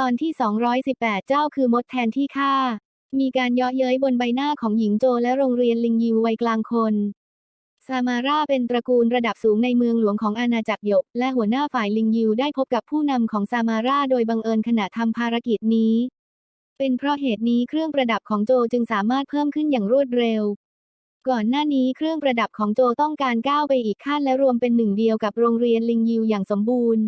ตอนที่ 218 เจ้าคือมดแทนที่ข้า มีการเยาะเย้ยบนใบหน้าของหญิงโจและโรงเรียนลิงยิววัยกลางคนซามาร่าเป็นตระกูลระดับสูงในเมืองหลวงของอาณาจักรหยก และหัวหน้าฝ่ายลิงยิวได้พบกับผู้นำของซามาร่าโดยบังเอิญขณะทำภารกิจนี้ เป็นเพราะเหตุนี้เครื่องประดับของโจจึงสามารถเพิ่มขึ้นอย่างรวดเร็ว ก่อนหน้านี้เครื่องประดับของโจต้องการก้าวไปอีกขั้นและรวมเป็นหนึ่งเดียวกับโรงเรียนลิงยิวอย่างสมบูรณ์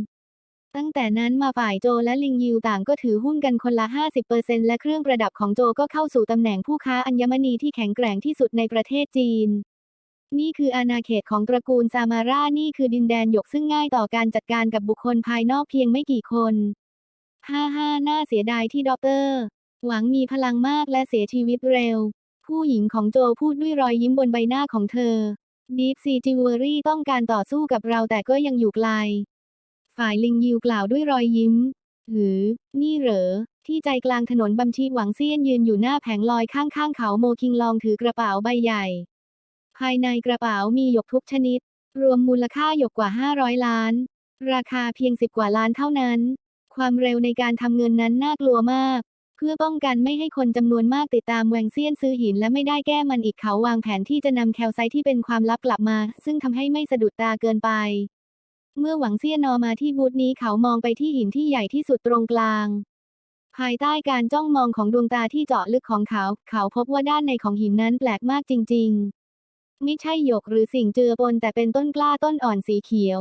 ตั้งแต่นั้นมาฝ่ายโจและลิงยิวต่างก็ถือหุ้นกันคนละ 50%และเครื่องประดับของโจก็เข้าสู่ตำแหน่งผู้ค้าอัญมณีที่แข็งแกร่งที่สุดในประเทศจีน นี่คืออาณาเขตของตระกูลซามาร่านี่คือดินแดนหยกซึ่งง่ายต่อการจัดการกับบุคคลภายนอกเพียงไม่กี่คนฮ่าฮ่าน่าเสียดายที่ด็อกเตอร์ หวังมีพลังมากและเสียชีวิตเร็ว ผู้หญิงของโจพูดด้วยรอยยิ้มบนใบหน้าของเธอ Deep Sea Jewelry ต้องการต่อสู้กับเราแต่ก็ยังอยู่ไกล ฝ่ายลิงยิวกล่าวด้วยรอยยิ้ม หรือ นี่เหรอ ที่ใจกลางถนนบัมชีหวังเซียนยืนอยู่หน้าแผงลอยข้างๆเขาโมคิงลองถือกระเป๋าใบใหญ่ ภายในกระเป๋ามีหยกทุกชนิด รวมมูลค่าหยกกว่า 500 ล้าน ราคาเพียง10กว่าล้านเท่านั้น ความเร็วในการทำเงินนั้นน่ากลัวมาก เพื่อป้องกันไม่ให้คนจำนวนมากติดตามแวงเซียนซื้อหินและไม่ได้แก้มันอีกเขาวางแผนที่จะนำแคลไซต์ที่เป็นความลับกลับมา ซึ่งทำให้ไม่สะดุดตาเกินไป เมื่อหวังเซียนอมาที่บูธนี้เขามองไปที่หินที่ใหญ่ที่สุดตรงกลาง ภายใต้การจ้องมองของดวงตาที่เจาะลึกของเขา เขาพบว่าด้านในของหินนั้นแปลกมากจริง ๆ ไม่ใช่หยกหรือสิ่งเจือปนแต่เป็นต้นกล้าต้นอ่อนสีเขียว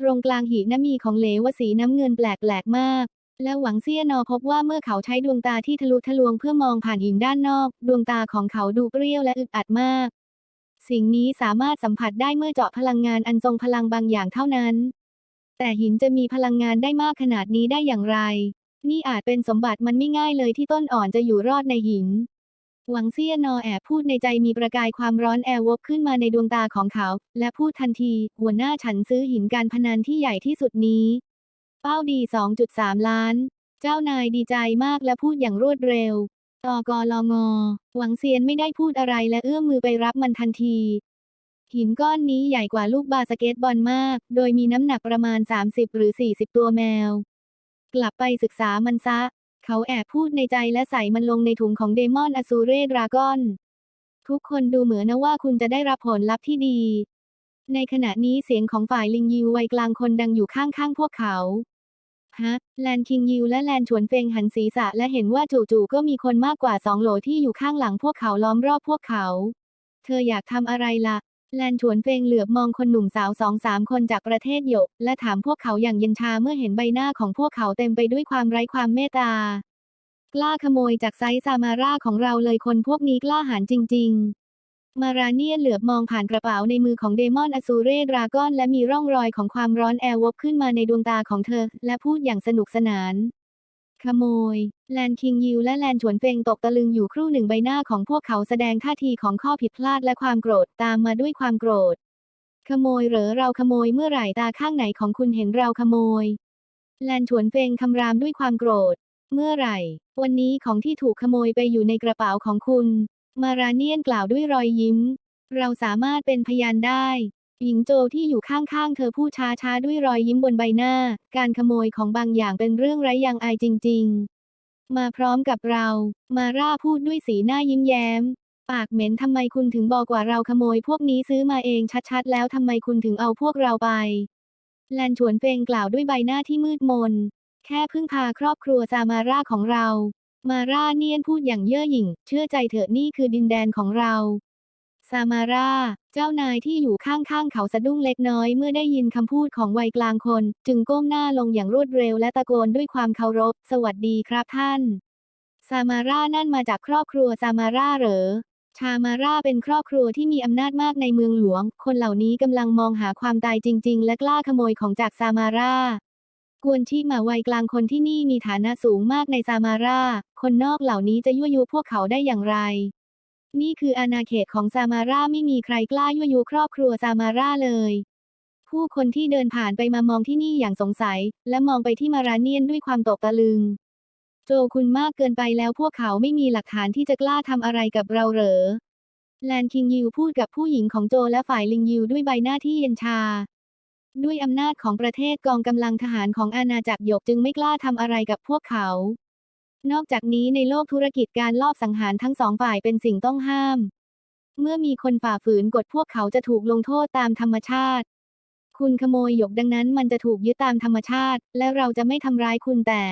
ตรงกลางหินนั้นมีของเหลวสีน้ำเงินแปลกๆมาก และหวังเซียนอพบว่าเมื่อเขาใช้ดวงตาที่ทะลุทะลวงเพื่อมองผ่านหินด้านนอก ดวงตาของเขาดูเปรี้ยวและอึดอัดมาก สิ่งนี้สามารถสัมผัสได้เมื่อเจาะพลังงานอันทรงพลังบางอย่างเท่านั้น แต่หินจะมีพลังงานได้มากขนาดนี้ได้อย่างไร นี่อาจเป็นสมบัติมันไม่ง่ายเลยที่ต้นอ่อนจะอยู่รอดในหิน หวังเซียนอแอบพูดในใจมีประกายความร้อนแอร์วบขึ้นมาในดวงตาของเขา และพูดทันที หัวหน้าฉันซื้อหินการพนันที่ใหญ่ที่สุดนี้ เป้าดี 2.3 ล้าน เจ้านายดีใจมากและพูดอย่างรวดเร็ว ตกลงหวังเซียนไม่ได้พูดอะไรและเอื้อมมือไปรับมันทันที หินก้อนนี้ใหญ่กว่าลูกบาสเกตบอลมาก โดยมีน้ำหนักประมาณ 30 หรือ 40 ตัวแมว กลับไปศึกษามันซะ เขาแอบพูดในใจและใส่มันลงในถุงของเดมอนอสูเรดรากอน ทุกคนดูเหมือนนะว่าคุณจะได้รับผลลัพธ์ที่ดี ในขณะนี้เสียงของฝ่ายลิงยิววัยกลางคนดังอยู่ข้างๆพวกเขา ฮะ แลนคิงยิวและแลนฉวนเฟงหันศีรษะและเห็นว่าจู่ๆก็มีคนมากกว่าสองโหลที่อยู่ข้างหลังพวกเขาล้อมรอบพวกเขา เธออยากทำอะไรละ่ะ แลนฉวนเฟงเหลือบมองคนหนุ่มสาวสองสามคนจากประเทศหยก และถามพวกเขาอย่างเย็นชาเมื่อเห็นใบหน้าของพวกเขาเต็มไปด้วยความไร้ความเมตตากล้าขโมยจากไซส์ซามาร่าของเราเลยคนพวกนี้กล้าหาญจริง ๆ มาราเนียเหลือบมองผ่านกระเป๋าในมือของเดมอนอสูเรดรากอนและมีร่องรอยของความร้อนแอร์วบขึ้นมาในดวงตาของเธอ และพูดอย่างสนุกสนาน ขโมย แลนคิงยิวและแลนฉวนเฟงตกตะลึงอยู่ครู่หนึ่งใบหน้าของพวกเขาแสดงท่าทีของข้อผิดพลาดและความโกรธตามมาด้วยความโกรธ ขโมยเหรอเราขโมยเมื่อไหร่ตาข้างไหนของคุณเห็นเราขโมย แลนฉวนเฟงคำรามด้วยความโกรธ เมื่อไหร่ วันนี้ของที่ถูกขโมยไปอยู่ในกระเป๋าของคุณ มาราเนียนกล่าวด้วยรอยยิ้ม เราสามารถเป็นพยานได้ หญิงโจที่อยู่ข้างๆ เธอพูดช้าๆ ด้วยรอยยิ้มบนใบหน้า การขโมยของบางอย่างเป็นเรื่องไร้ยางอายจริง ๆ มาพร้อมกับเรา มาร่าพูดด้วยสีหน้ายิ้มแย้ม ปากเหม็นทำไมคุณถึงบอกว่าเราขโมยพวกนี้ซื้อมาเองชัดๆ แล้วทำไมคุณถึงเอาพวกเราไป แลนฉวนเฟงกล่าวด้วยใบหน้าที่มืดมน แค่พึ่งพาครอบครัวซามาร่าของเรา มาร่าเนียนพูดอย่างเย่อหยิ่ง เชื่อใจเถอะนี่คือดินแดนของเราซามาร่า เจ้านายที่อยู่ข้างๆเขาสะดุ้งเล็กน้อยเมื่อได้ยินคำพูดของวัยกลางคน จึงก้มหน้าลงอย่างรวดเร็วและตะโกนด้วยความเคารพ สวัสดีครับท่าน ซามาร่านั่นมาจากครอบครัวซามาร่าเหรอ ชามาร่าเป็นครอบครัวที่มีอำนาจมากในเมืองหลวง คนเหล่านี้กำลังมองหาความตายจริง ๆ และกล้าขโมยของจากซามาร่า กวนที่มาวัยกลางคนที่นี่มีฐานะสูงมากในซามาร่าคนนอกเหล่านี้จะยั่วยุพวกเขาได้อย่างไร นี่คืออาณาเขตของซามาร่าไม่มีใครกล้ายั่วยุครอบครัวซามาร่าเลย ผู้คนที่เดินผ่านไปมามองที่นี่อย่างสงสัย และมองไปที่มาราเนียนด้วยความตกตะลึง โจคุณมากเกินไปแล้วพวกเขาไม่มีหลักฐานที่จะกล้าทำอะไรกับเราเหรอแลนคิงยิวพูดกับผู้หญิงของโจและฝ่ายลิงยิวด้วยใบหน้าที่เย็นชา ด้วยอำนาจของประเทศกองกำลังทหารของอาณาจักรหยกจึงไม่กล้าทำอะไรกับพวกเขา นอกจากนี้ในโลกธุรกิจการลอบสังหารทั้งสองฝ่ายเป็นสิ่งต้องห้าม เมื่อมีคนฝ่าฝืนกฎพวกเขาจะถูกลงโทษตามธรรมชาติ คุณขโมยหยกดังนั้นมันจะถูกยึดตามธรรมชาติ และเราจะไม่ทำร้ายคุณแต่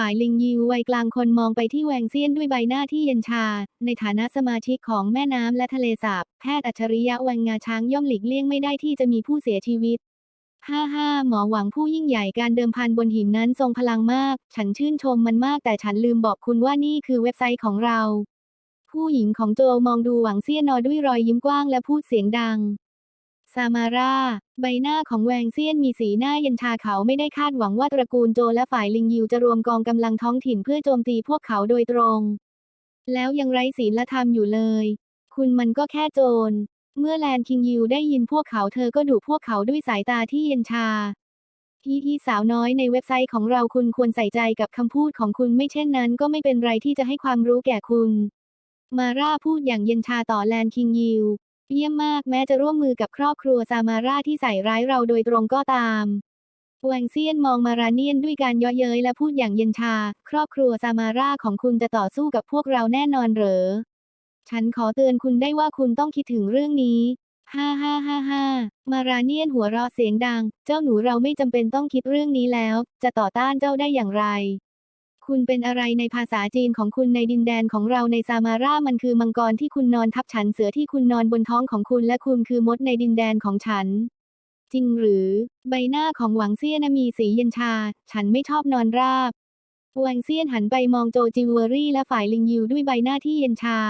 ฝ่ายลิงยิววัยกลางคนมองไปที่แวงเซียนด้วยใบหน้าที่เย็นชา ในฐานะสมาชิกของแม่น้ำและทะเลสาบ แพทย์อัจฉริยะแวงงาช้างย่อมหลีกเลี่ยงไม่ได้ที่จะมีผู้เสียชีวิตฮ่าฮ่าหมอหวังผู้ยิ่งใหญ่การเดิมพันบนหินนั้นทรงพลังมาก ฉันชื่นชมมันมากแต่ฉันลืมบอกคุณว่านี่คือเว็บไซต์ของเรา ผู้หญิงของโจมองดูหวังเซียนอด้วยรอยยิ้มกว้างและพูดเสียงดัง ซามาร่า ใบหน้าของแวงเซียนมีสีหน้าเย็นชาเขาไม่ได้คาดหวังว่าตระกูลโจและฝ่ายลิงยิวจะรวมกองกำลังท้องถิ่นเพื่อโจมตีพวกเขาโดยตรง แล้วยังไร้ศีลธรรมอยู่เลย คุณมันก็แค่โจร เมื่อแลนคิงยิวได้ยินพวกเขาเธอก็ดุพวกเขาด้วยสายตาที่เย็นชาพี่พี่สาวน้อยในเว็บไซต์ของเราคุณควรใส่ใจกับคำพูดของคุณไม่เช่นนั้นก็ไม่เป็นไรที่จะให้ความรู้แก่คุณ มาร่าพูดอย่างเย็นชาต่อแลนคิงยิว เยี่ยมมากแม้จะร่วมมือกับครอบครัวซามาร่าที่ใส่ร้ายเราโดยตรงก็ตาม แวงเซียนมองมาราเนียนด้วยการเย่อเย้ยและพูดอย่างเย็นชา ครอบครัวซามาร่าของคุณจะต่อสู้กับพวกเราแน่นอนเหรอ ฉันขอเตือนคุณได้ว่าคุณต้องคิดถึงเรื่องนี้ ฮ่าฮ่าฮ่าฮ่ามาราเนียนหัวเราะเสียงดัง เจ้าหนูเราไม่จำเป็นต้องคิดเรื่องนี้แล้ว จะต่อต้านเจ้าได้อย่างไร คุณเป็นอะไรในภาษาจีนของคุณในดินแดนของเราในซามาร่ามันคือมังกรที่คุณนอนทับฉันเสือที่คุณนอนบนท้องของคุณและคุณคือมดในดินแดนของฉัน จริงหรือ ใบหน้าของหวังเซียนมีสีเย็นชา ฉันไม่ชอบนอนราบหวังเซียนหันไปมองโจจิวเวอรี่และฝ่ายลิงยิวด้วยใบหน้าที่เย็นชา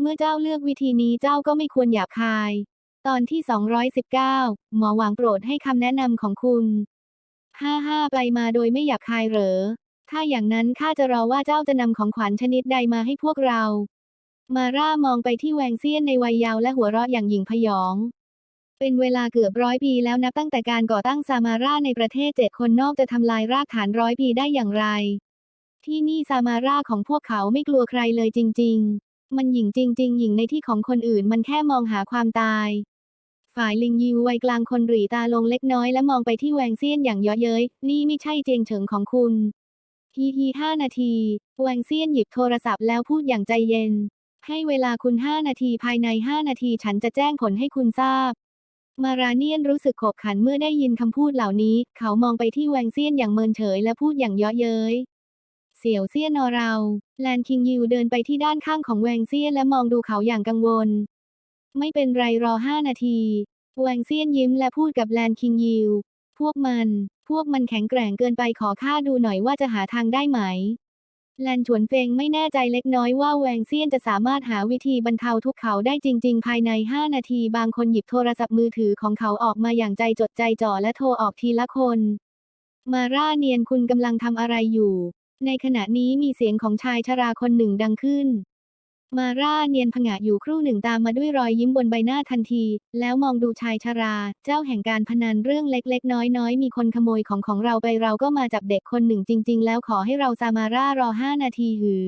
เมื่อเจ้าเลือกวิธีนี้เจ้าก็ไม่ควรหยาบคาย ตอนที่ 219 หมอหวังโปรดให้คำแนะนำของคุณห้าห้าไปมาโดยไม่หยาบคายเหรอ ถ้าอย่างนั้นข้าจะรอว่าเจ้าจะนำของขวัญชนิดใดมาให้พวกเรา มาร่ามองไปที่แวงเซียนในวัยเยาว์และหัวเราะอย่างหยิ่งพยอง เป็นเวลาเกือบร้อยปีแล้วนับตั้งแต่การก่อตั้งซามาร่าในประเทศเจ็ดคนนอกจะทำลายรากฐานร้อยปีได้อย่างไร ที่นี่ซามาร่าของพวกเขาไม่กลัวใครเลยจริง ๆ มันหยิ่งจริง ๆ หยิ่งในที่ของคนอื่นมันแค่มองหาความตาย ฝ่ายลิงยิววัยกลางคนหรีตาลงเล็กน้อยและมองไปที่แวงเซียนอย่างเยาะเย้ยนี่ไม่ใช่เจียงเฉิงของคุณ ฮีฮีห้านาทีแวงเซียนหยิบโทรศัพท์แล้วพูดอย่างใจเย็น ให้เวลาคุณห้านาทีภายในห้านาทีฉันจะแจ้งผลให้คุณทราบ มาราเนียนรู้สึกขบขันเมื่อได้ยินคำพูดเหล่านี้ เขามองไปที่แวงเซียนอย่างเมินเฉยและพูดอย่างเยาะเย้ยเสี่ยวเซียนอเรา แลนคิงยิวเดินไปที่ด้านข้างของแวงเซียนและมองดูเขาอย่างกังวล ไม่เป็นไรรอห้านาที แวงเซียนยิ้มและพูดกับแลนคิงยิว พวกมัน พวกมันแข็งแกร่งเกินไปขอข้าดูหน่อยว่าจะหาทางได้ไหม แลนฉวนเฟงไม่แน่ใจเล็กน้อยว่าแวงเซียนจะสามารถหาวิธีบรรเทาทุกข์เขาได้จริง ๆ ภายใน 5 นาที บางคนหยิบโทรศัพท์มือถือของเขาออกมาอย่างใจจดใจจ่อและโทรออกทีละคน มาร่าเนียนคุณกำลังทำอะไรอยู่ ในขณะนี้มีเสียงของชายชราคนหนึ่งดังขึ้น มาร่าเนียนผงะอยู่ครู่หนึ่งตามมาด้วยรอยยิ้มบนใบหน้าทันที แล้วมองดูชายชรา เจ้าแห่งการพนันเรื่องเล็กๆ น้อยๆ มีคนขโมยของของเราไปเราก็มาจับเด็กคนหนึ่งจริง ๆ แล้วขอให้เราซามาร่ารอห้านาทีหือ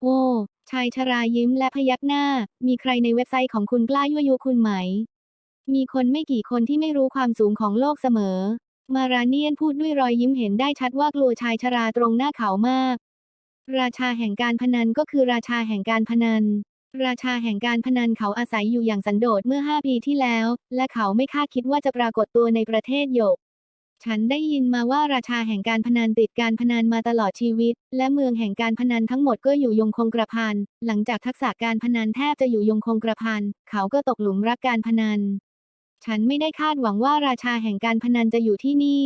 โอ้ชายชรายิ้มและพยักหน้า มีใครในเว็บไซต์ของคุณกล้ายั่วยุคุณไหม มีคนไม่กี่คนที่ไม่รู้ความสูงของโลกเสมอ มาราเนียนพูดด้วยรอยยิ้มเห็นได้ชัดว่ากลัวชายชราตรงหน้าเขามาก ราชาแห่งการพนันก็คือราชาแห่งการพนัน ราชาแห่งการพนันเขาอาศัยอยู่อย่างสันโดษเมื่อ 5 ปีที่แล้ว และเขาไม่คาดคิดว่าจะปรากฏตัวในประเทศหยก ฉันได้ยินมาว่าราชาแห่งการพนันติดการพนันมาตลอดชีวิต และเมืองแห่งการพนันทั้งหมดก็อยู่ยงคงกระพัน หลังจากทักษะการพนันแทบจะอยู่ยงคงกระพัน เขาก็ตกหลุมรักการพนัน ฉันไม่ได้คาดหวังว่าราชาแห่งการพนันจะอยู่ที่นี่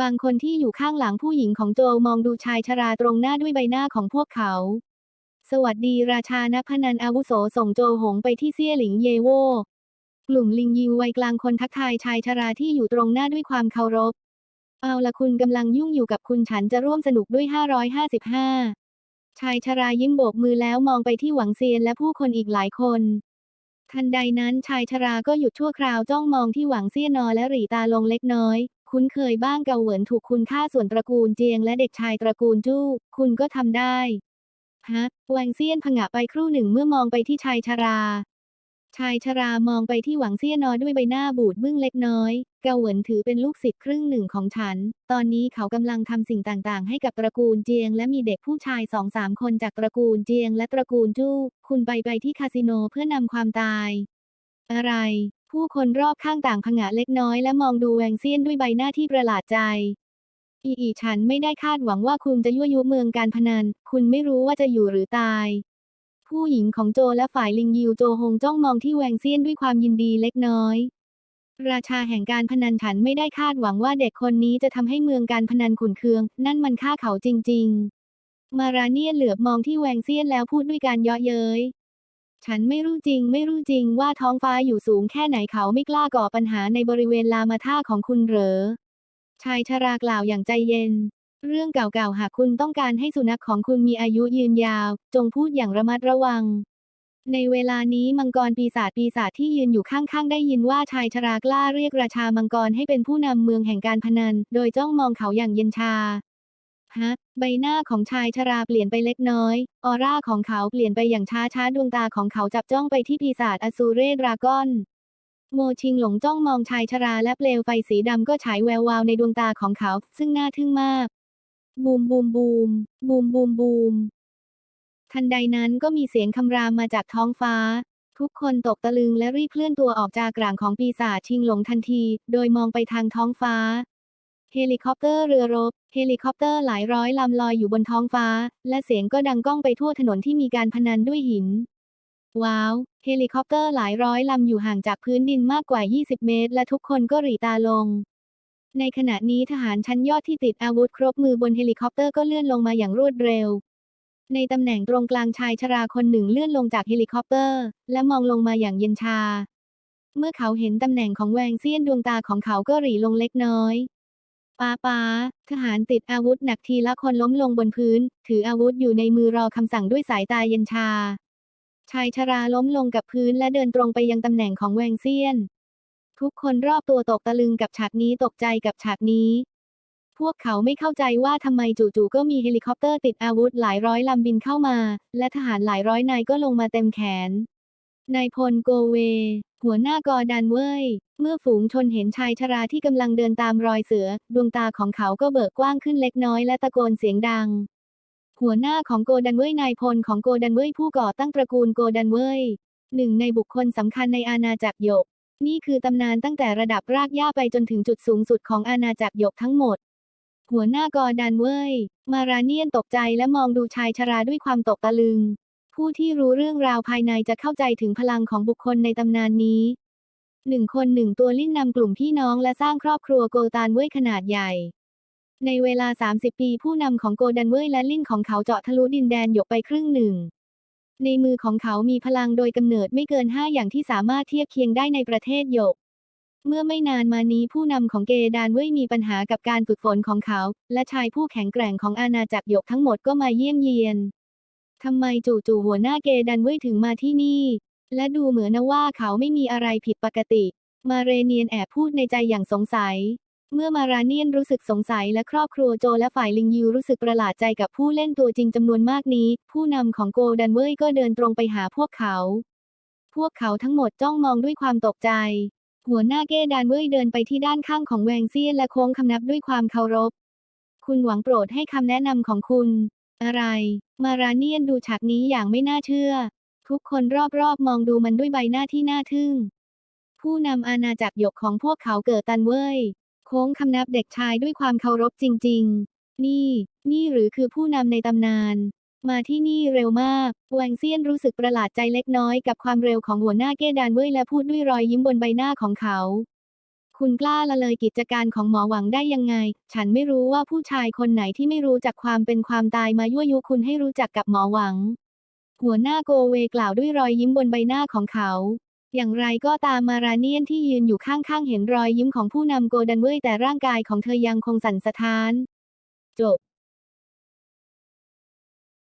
บางคนที่อยู่ข้างหลังผู้หญิงของโจมองดูชายชราตรงหน้าด้วยใบหน้าของพวกเขา สวัสดีราชานักพนันอาวุโสส่งโจหงไปที่เซี่ยหลิงเยโว กลุ่มลิงยิววัยกลางคนทักทายชายชราที่อยู่ตรงหน้าด้วยความเคารพ เอาละคุณกำลังยุ่งอยู่กับคุณฉันจะร่วมสนุกด้วย 555 ชายชรายิ้มโบกมือแล้วมองไปที่หวังเซียนและผู้คนอีกหลายคน ทันใดนั้นชายชราก็หยุดชั่วคราวจ้องมองที่หวังเซียนอและหรี่ตาลงเล็กน้อย คุ้นเคยบ้างเกาเหวินถูกคุณฆ่าส่วนตระกูลเจียงและเด็กชายตระกูลจู้ คุณก็ทำได้ ฮะแวงเซียนผงะไปครู่หนึ่งเมื่อมองไปที่ชายชรา ชายชรามองไปที่หวังเซียนอด้วยใบหน้าบูดบึ้งเล็กน้อย เกาเหวินถือเป็นลูกศิษย์ครึ่งหนึ่งของฉัน ตอนนี้เขากำลังทำสิ่งต่างๆ ให้กับตระกูลเจียง และมีเด็กผู้ชายสองสามคนจากตระกูลเจียง และตระกูลจู้ คุณไปไปที่คาสิโนเพื่อนำความตาย อะไร ผู้คนรอบข้างต่างผงะเล็กน้อยและมองดูแวงเซียนด้วยใบหน้าที่ประหลาดใจ อีอีฉันไม่ได้คาดหวังว่าคุณจะยั่วยุเมืองการพนัน คุณไม่รู้ว่าจะอยู่หรือตาย ผู้หญิงของโจและฝ่ายลิงยิวโจฮงจ้องมองที่แวงเซียนด้วยความยินดีเล็กน้อย ราชาแห่งการพนันฉันไม่ได้คาดหวังว่าเด็กคนนี้จะทำให้เมืองการพนันขุนเคือง นั่นมันฆ่าเขาจริง ๆ มาราเนียเหลือบมองที่แวงเซียนแล้วพูดด้วยการเยาะเย้ย ฉันไม่รู้จริงไม่รู้จริงว่าท้องฟ้าอยู่สูงแค่ไหนเขาไม่กล้าก่อปัญหาในบริเวณลามาท่าของคุณเหรอ ชายชรากล่าวอย่างใจเย็น เรื่องเก่าๆหากคุณต้องการให้สุนัขของคุณมีอายุยืนยาว จงพูดอย่างระมัดระวัง ในเวลานี้มังกรปีศาจปีศาจที่ยืนอยู่ข้างๆ ได้ยินว่าชายชรากล้าเรียกราชามังกรให้เป็นผู้นำเมืองแห่งการพนัน โดยจ้องมองเขาอย่างเย็นชา ฮะ ใบหน้าของชายชราเปลี่ยนไปเล็กน้อย ออร่าของเขาเปลี่ยนไปอย่างช้าช้าๆดวงตาของเขาจับจ้องไปที่ปีศาจอสูเรดรากอน โมชิงหลงจ้องมองชายชราและเปลวไฟสีดำก็ฉายแวววาวในดวงตาของเขา ซึ่งน่าทึ่งมาก บูมบูมบูม บูมบูมบูม ทันใดนั้นก็มีเสียงคำรามมาจากท้องฟ้าทุกคนตกตะลึงและรีบเคลื่อนตัวออกจากกลางของปีศาจชิงหลงทันที โดยมองไปทางท้องฟ้า เฮลิคอปเตอร์เรือรบ เฮลิคอปเตอร์หลายร้อยลำลอยอยู่บนท้องฟ้า และเสียงก็ดังก้องไปทั่วถนนที่มีการพนันด้วยหิน ว้าว เฮลิคอปเตอร์หลายร้อยลำอยู่ห่างจากพื้นดินมากกว่า 20 เมตร และทุกคนก็หรีตาลง ในขณะนี้ทหารชั้นยอดที่ติดอาวุธครบมือบนเฮลิคอปเตอร์ก็เลื่อนลงมาอย่างรวดเร็ว ในตำแหน่งตรงกลางชายชราคนหนึ่งเลื่อนลงจากเฮลิคอปเตอร์ และมองลงมาอย่างเย็นชา เมื่อเขาเห็นตำแหน่งของแวงเซียนดวงตาของเขาก็หรีลงเล็กน้อย ป้าป้า ทหารติดอาวุธหนักทีละคนล้มลงบนพื้น ถืออาวุธอยู่ในมือรอคำสั่งด้วยสายตาเย็นชา ชายชราล้มลงกับพื้นและเดินตรงไปยังตำแหน่งของแวงเซียน ทุกคนรอบตัวตกตะลึงกับฉากนี้ตกใจกับฉากนี้ พวกเขาไม่เข้าใจว่าทำไมจู่ๆก็มีเฮลิคอปเตอร์ติดอาวุธหลายร้อยลำบินเข้ามา และทหารหลายร้อยนายก็ลงมาเต็มแขน นายพลโกเว หัวหน้ากอดันเว่ยเมื่อฝูงชนเห็นชายชราที่กำลังเดินตามรอยเสือ ดวงตาของเขาก็เบิกกว้างขึ้นเล็กน้อยและตะโกนเสียงดัง หัวหน้าของโกดันเว่ยนายพลของโกดันเว่ยผู้ก่อตั้งตระกูลโกดันเว่ยหนึ่งในบุคคลสำคัญในอาณาจักรหยก นี่คือตำนานตั้งแต่ระดับรากหญ้าไปจนถึงจุดสูงสุดของอาณาจักรหยกทั้งหมด หัวหน้ากอดันเว่ยมาราเนียนตกใจและมองดูชายชราด้วยความตกตะลึง ผู้ที่รู้เรื่องราวภายในจะเข้าใจถึงพลังของบุคคลในตำนานนี้หนึ่งคนหนึ่งตัวลิ้นนำกลุ่มพี่น้องและสร้างครอบครัวโกตานเว่ยขนาดใหญ่ ในเวลา 30 ปีผู้นำของโกดันเว่ยและลิ้นของเขาเจาะทะลุดินแดนหยกไปครึ่งหนึ่ง ในมือของเขามีพลังโดยกำเนิดไม่เกิน 5 อย่างที่สามารถเทียบเคียงได้ในประเทศหยก เมื่อไม่นานมานี้ผู้นำของเกดานเว่ยมีปัญหากับการฝึกฝนของเขา และชายผู้แข็งแกร่งของอาณาจักรหยกทั้งหมดก็มาเยี่ยมเยียน ทำไมจู่ๆหัวหน้าเกดันเว่ยถึงมาที่นี่ และดูเหมือนนะว่าเขาไม่มีอะไรผิดปกติ มาเรเนียนแอบพูดในใจอย่างสงสัย เมื่อมาราเนียนรู้สึกสงสัยและครอบครัวโจและฝ่ายลิงยูรู้สึกประหลาดใจกับผู้เล่นตัวจริงจำนวนมากนี้ ผู้นำของโกดันเว่ยก็เดินตรงไปหาพวกเขา พวกเขาทั้งหมดจ้องมองด้วยความตกใจ หัวหน้าเกดานเว่ยเดินไปที่ด้านข้างของแวงเซียนและโค้งคำนับด้วยความเคารพ คุณหวังโปรดให้คำแนะนำของคุณ อะไร มาราเนียนดูฉากนี้อย่างไม่น่าเชื่อ ทุกคนรอบๆมองดูมันด้วยใบหน้าที่น่าทึ่ง ผู้นำอาณาจักรหยกของพวกเขาเกิดตันเว่ยโค้งคำนับเด็กชายด้วยความเคารพจริง ๆ นี่ นี่หรือคือผู้นำในตำนาน มาที่นี่เร็วมากแวงเซียนรู้สึกประหลาดใจเล็กน้อยกับความเร็วของหัวหน้าเก้ดานเว่ยและพูดด้วยรอยยิ้มบนใบหน้าของเขา คุณกล้าละเลยกิจการของหมอหวังได้ยังไง ฉันไม่รู้ว่าผู้ชายคนไหนที่ไม่รู้จักความเป็นความตายมายั่วยุคุณให้รู้จักกับหมอหวัง หัวหน้าโกเวกล่าวด้วยรอยยิ้มบนใบหน้าของเขา อย่างไรก็ตามมาราเนียนที่ยืนอยู่ข้างๆเห็นรอยยิ้มของผู้นำโกดันเว่ยแต่ร่างกายของเธอยังคงสั่นสะท้าน จบ